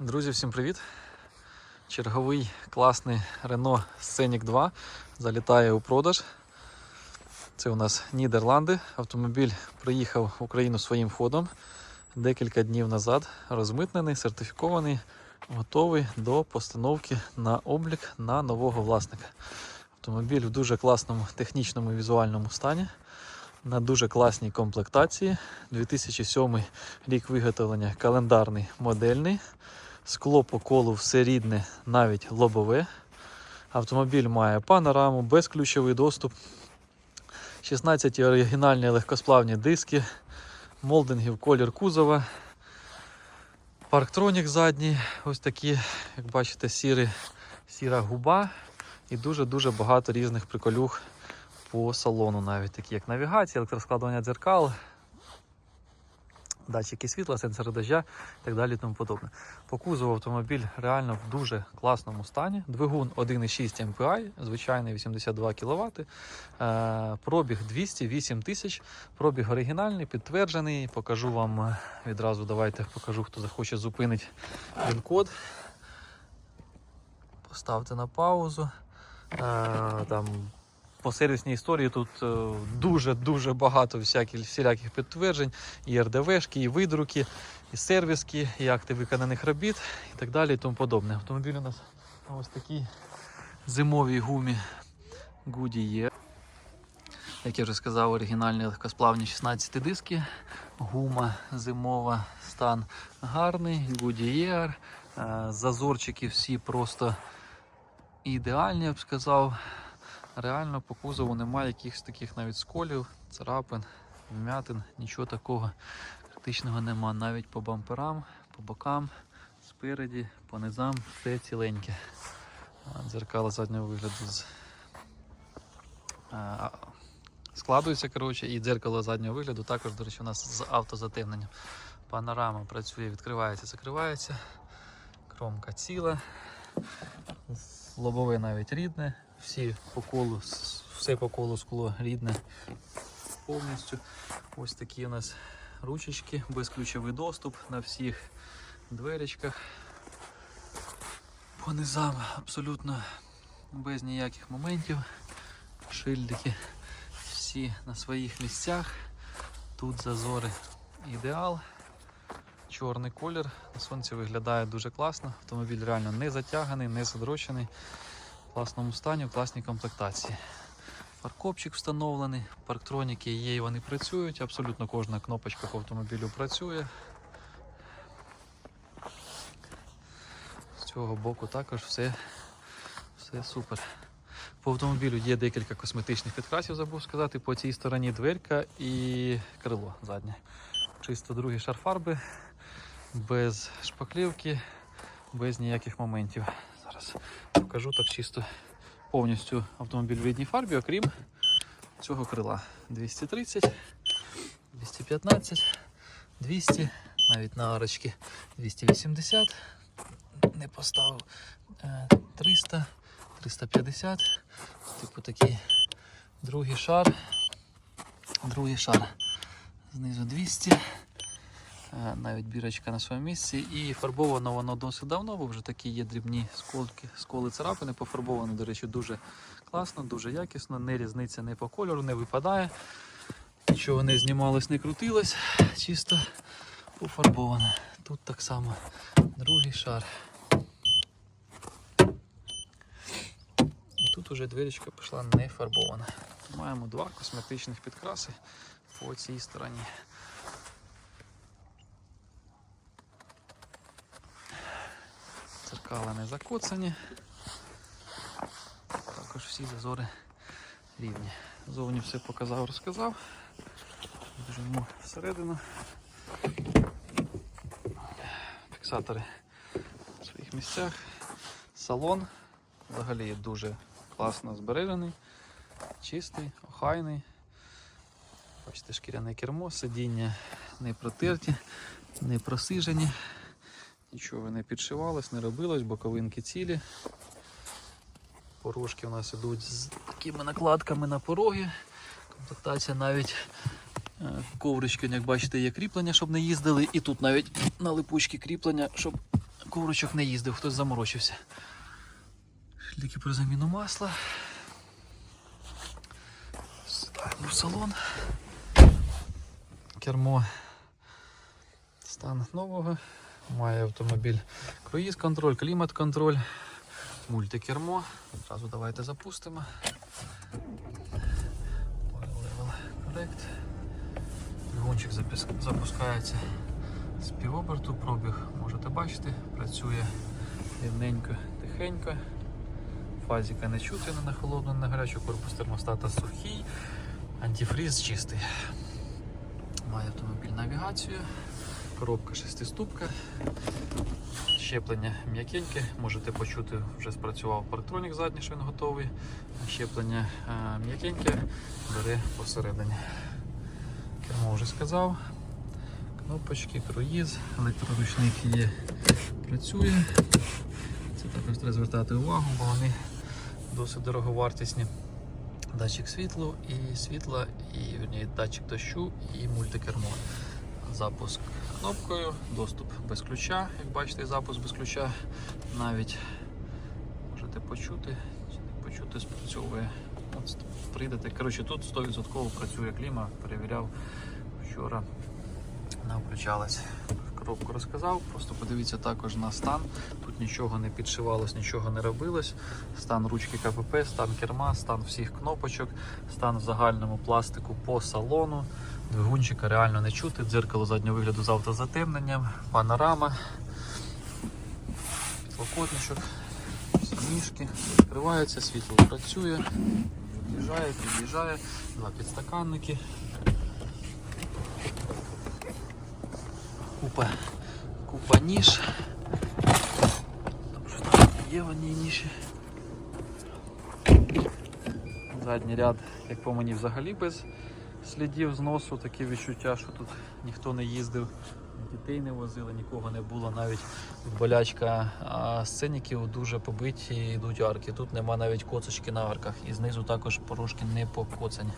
Друзі, всім привіт! Черговий класний Renault Scenic 2 залітає у продаж. Це у нас Нідерланди. Автомобіль приїхав в Україну своїм ходом декілька днів назад. Розмитнений, сертифікований, готовий до постановки на облік на нового власника. Автомобіль в дуже класному технічному і візуальному стані. На дуже класній комплектації. 2007 рік виготовлення календарний модельний. Скло по колу все рідне, навіть лобове. Автомобіль має панораму, безключовий доступ, 16 оригінальні легкосплавні диски, молдингів колір кузова, парктронік задній, ось такі, як бачите, сірі, сіра губа і дуже-дуже багато різних приколюх по салону, навіть такі як навігація, електроскладування дзеркал, датчики світла, сенсори дождя і так далі тому подобне. По кузову автомобіль реально в дуже класному стані. Двигун 1,6 MPI, звичайний 82 кВт. Е, пробіг 208 тисяч. Пробіг оригінальний, підтверджений. Покажу вам е, відразу. Давайте покажу, хто захоче зупинить він код. Поставте на паузу. Е, там по сервісній історії тут дуже-дуже багато всяких, всіляких підтверджень, і РДВшки, і видруки, і сервіски, і акти виконаних робіт і так далі і тому подобне. Автомобіль у нас на ось такій зимовій гумі Goodyear. Як я вже сказав, оригінальні легкосплавні 16 диски. Гума зимова, стан гарний, Goodyear. Е, Зазорчики всі просто ідеальні, я б сказав. Реально по кузову немає якихось таких навіть сколів, царапин, вмятин, нічого такого критичного нема. Навіть по бамперам, по бокам, спереді, по низам все ціленьке. Дзеркало заднього вигляду з... складується, коротше, і дзеркало заднього вигляду також, до речі, у нас з автозатемненням. Панорама працює, відкривається, закривається. Кромка ціла. Лобове навіть рідне, всі по колу, все по колу скло рідне повністю. Ось такі у нас ручечки, безключовий доступ на всіх дверечках. По низам абсолютно без ніяких моментів. Шильдики всі на своїх місцях. Тут зазори ідеал. Чорний колір на сонці виглядає дуже класно. Автомобіль реально не затяганий, не задрочений. Класному стані, в класній комплектації. Паркопчик встановлений, парктроніки є і вони працюють. Абсолютно кожна кнопочка по автомобілю працює. З цього боку також все, все супер. По автомобілю є декілька косметичних підкрасів, забув сказати. По цій стороні дверка і крило заднє. Чисто другий шар фарби, без шпаклівки, без ніяких моментів. Зараз покажу так чисто повністю автомобіль в рідній фарбі, окрім цього крила. 230, 215, 200, навіть на арочки 280, не поставив е, 300, 350, типу такий другий шар, другий шар. Знизу 200. Е, Навіть бірочка на своєму місці. І фарбовано воно досить давно, бо вже такі є дрібні сколки, сколи царапини. Пофарбовано, до речі, дуже класно, дуже якісно. Не різниця не по кольору, не випадає. Нічого не знімалось, не крутилось, чисто пофарбовано. Тут так само другий шар. І тут уже дверечка пішла не фарбована. Маємо два косметичних підкраси по цій стороні. Церкала не закоцані. Також всі зазори рівні. Зовні все показав, розказав. Біжимо всередину. Фіксатори в своїх місцях. Салон взагалі дуже класно збережений, чистий, охайний. Бачите, шкіряне кермо, сидіння не протерті, не просижені, нічого не підшивалось, не робилось, боковинки цілі. Порожки у нас ідуть з такими накладками на пороги. Комплектація навіть е, коврички, як бачите, є кріплення, щоб не їздили. І тут навіть на липучки кріплення, щоб ковричок не їздив, хтось заморочився. Шліки про заміну масла. Сідаємо в салон. Кермо. Стан нового. Має автомобіль круїз-контроль, клімат-контроль, мультикермо. Одразу давайте запустимо. Correct. Двигунчик запускається з півоберту, пробіг можете бачити, працює рівненько, тихенько. Фазіка не чути не на холодну, не на гарячу, корпус термостата сухий, антифріз чистий. Має автомобіль навігацію, коробка шестиступка, щеплення м'якеньке, можете почути, вже спрацював парктронік задній, що він готовий. Щеплення е, м'якеньке, бере посередині. Кермо вже сказав. Кнопочки, круїз, електроручник є, працює. Це також треба звертати увагу, бо вони досить дороговартісні. Датчик світлу і світла, і вірні, датчик дощу і мультикермо. Запуск кнопкою, доступ без ключа. Як бачите, запуск без ключа навіть можете почути, чи не почути, спрацьовує. От прийдете. Коротше, тут 100% працює кліма, перевіряв вчора. Не включалась. Коробку розказав, просто подивіться також на стан. Тут нічого не підшивалось, нічого не робилось. Стан ручки КПП, стан керма, стан всіх кнопочок, стан в загальному пластику по салону. Двигунчика реально не чути. Дзеркало заднього вигляду з автозатемненням, панорама, підлокотничок, всі ніжки відкриваються, світло працює, під'їжджає, під'їжджає, два підстаканники. Купа, купа ніж. Є в ніші. Задній ряд, як по мені, взагалі без слідів зносу, таке відчуття, що тут ніхто не їздив, дітей не возили, нікого не було. Навіть болячка а сценіків дуже побиті, йдуть арки. Тут нема навіть коцочки на арках. І знизу також порошки не покоцані.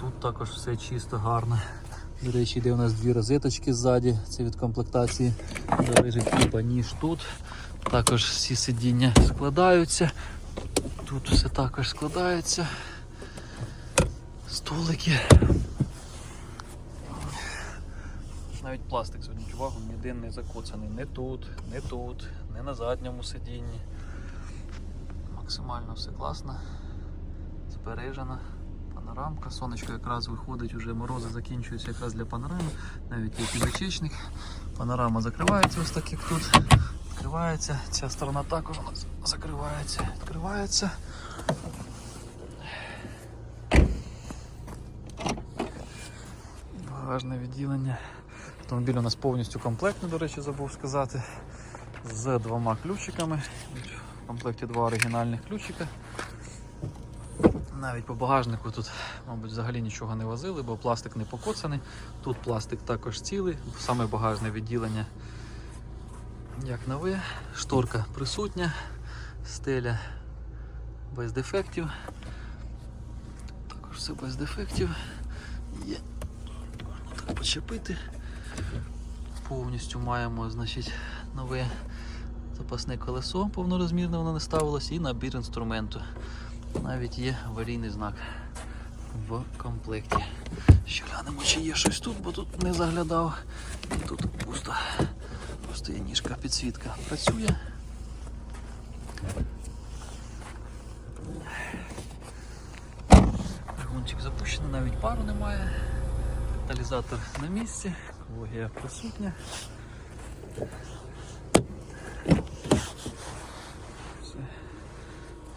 Тут також все чисто, гарно. До речі, йде у нас дві розеточки ззаді, це від комплектації. Залежить купа ніж тут. Також всі сидіння складаються. Тут все також складається. Столики. Навіть пластик, зверніть увагу, ніде не закоцаний. Не тут, не тут, не на задньому сидінні. Максимально все класно. Збережено. Панорамка, сонечко якраз виходить, вже морози закінчуються якраз для панорами, навіть є підочечник. Панорама закривається ось так як тут. Відкривається, ця сторона також закривається, відкривається. Багажне відділення. Автомобіль у нас повністю комплектний, до речі, забув сказати. З двома ключиками. В комплекті два оригінальних ключика. Навіть по багажнику тут, мабуть, взагалі нічого не возили, бо пластик не покоцаний. Тут пластик також цілий, саме багажне відділення як нове. Шторка присутня, стеля без дефектів. Також все без дефектів. Є. Можна так почепити. Повністю маємо значить, нове запасне колесо повнорозмірне, воно не ставилось, і набір інструменту. Навіть є аварійний знак в комплекті. Ще глянемо, чи є щось тут, бо тут не заглядав. І тут пусто. Просто ніжка, підсвітка. Працює. Двигунчик запущений, навіть пару немає. Каталізатор на місці, екологія присутня. Все.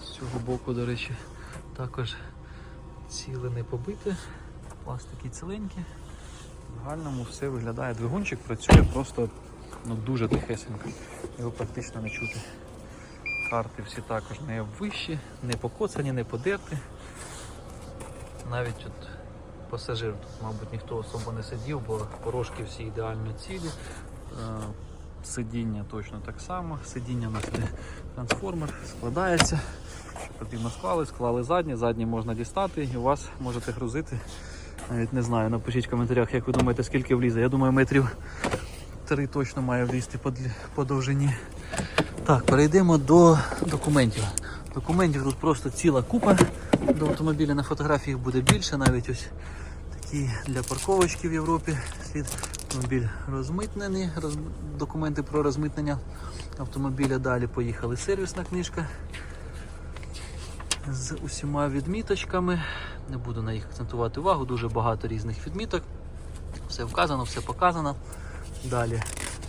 З цього боку, до речі, також ціле не побите, пластики ціленькі. В загальному все виглядає. Двигунчик працює просто ну, дуже тихесенько. Його практично не чути. Карти всі також не вищі, не покоцані, не подерті. Навіть от пасажир тут, мабуть, ніхто особо не сидів, бо порожки всі ідеально цілі. Е, Сидіння точно так само. Сидіння у нас не трансформер, складається. Потрібно склали, склали задні, задні можна дістати і у вас можете грузити. Навіть не знаю, напишіть в коментарях, як ви думаєте, скільки влізе. Я думаю, метрів півтори точно має влізти по, по довжині. Так, перейдемо до документів. Документів тут просто ціла купа. До автомобіля на фотографіях буде більше, навіть ось такі для парковочки в Європі. Слід автомобіль розмитнений, роз... документи про розмитнення автомобіля. Далі поїхали сервісна книжка з усіма відміточками. Не буду на їх акцентувати увагу, дуже багато різних відміток. Все вказано, все показано. Далі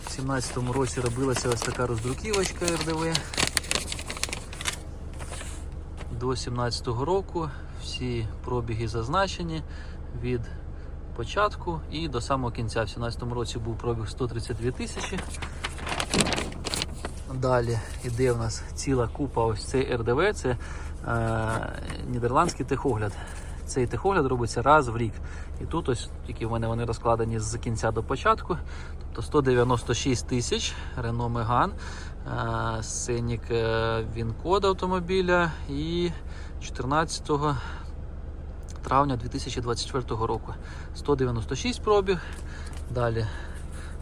в 17-му році робилася ось така роздруківочка РДВ. До 17-го року всі пробіги зазначені від початку і до самого кінця. В 17-му році був пробіг 132 тисячі. Далі йде в нас ціла купа ось цей РДВ, це е, нідерландський техогляд. Цей техогляд робиться раз в рік. І тут ось тільки в мене вони розкладені з кінця до початку. Тобто 196 тисяч Renault е, сценік е, він-код автомобіля і 14 травня 2024 року. 196 пробіг. Далі,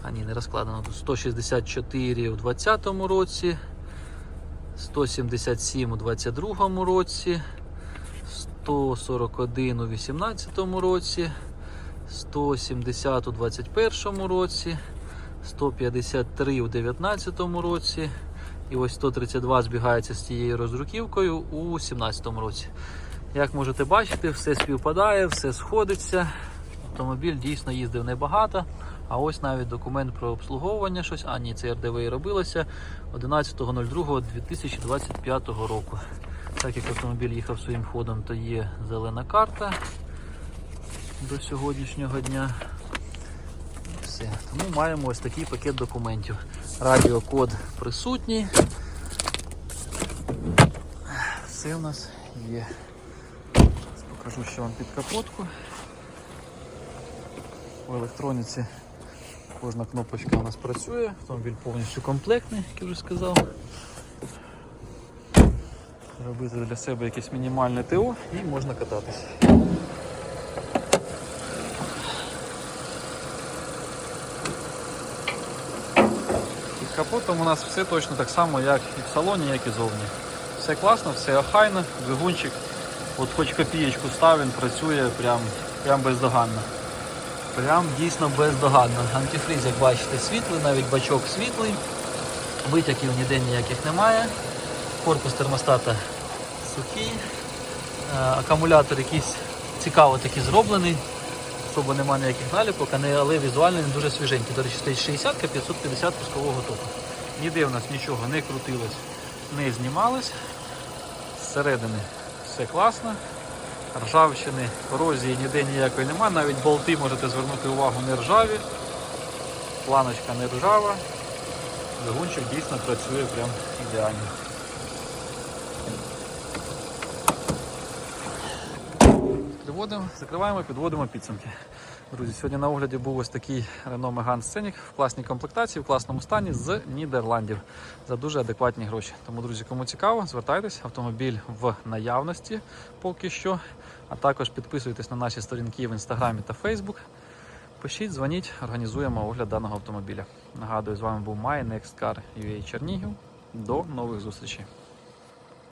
а ні, не розкладено. Тут 164 у 2020 році, 177 у 2022 році, 141 у 2018 році, 170 у 2021 році, 153 у 2019 році. І ось 132 збігається з цією роздруківкою у 2017 році. Як можете бачити, все співпадає, все сходиться. Автомобіль дійсно їздив небагато. А ось навіть документ про обслуговування щось. А ні, це РДВ і робилося 11.02.2025 року. Так як автомобіль їхав своїм ходом, то є зелена карта до сьогоднішнього дня. Все. Тому маємо ось такий пакет документів. Радіокод присутній. Все у нас є. Зараз покажу ще вам під капотку. В електроніці кожна кнопочка у нас працює, автомобіль повністю комплектний, як я вже сказав. Робити для себе якесь мінімальне ТО і можна кататись. Під капотом у нас все точно так само, як і в салоні, як і зовні. Все класно, все охайно, двигунчик, от хоч копієчку став, він працює прям, прям бездоганно. Прям дійсно бездоганно. Антифриз, як бачите, світлий, навіть бачок світлий. Витяків ніде ніяких немає. Корпус термостата сухий. Е, Акумулятор якийсь цікаво такий зроблений. Особо немає ніяких наліпок, але візуально він дуже свіженький. До речі, стоїть 60 550 пускового току. Ніде в нас нічого не крутилось, не знімалось. Зсередини все класно. Ржавчини, корозії ніде ніякої немає. Навіть болти можете звернути увагу не ржаві. Планочка не ржава. Двигунчик дійсно працює прям ідеально. Підводимо, закриваємо, підводимо підсумки. Друзі, сьогодні на огляді був ось такий Renault Megane Scenic в класній комплектації, в класному стані з Нідерландів за дуже адекватні гроші. Тому, друзі, кому цікаво, звертайтесь, автомобіль в наявності поки що. А також підписуйтесь на наші сторінки в інстаграмі та Фейсбук. Пишіть, дзвоніть, організуємо огляд даного автомобіля. Нагадую, з вами був My Next Car UA Чернігів. До нових зустрічей.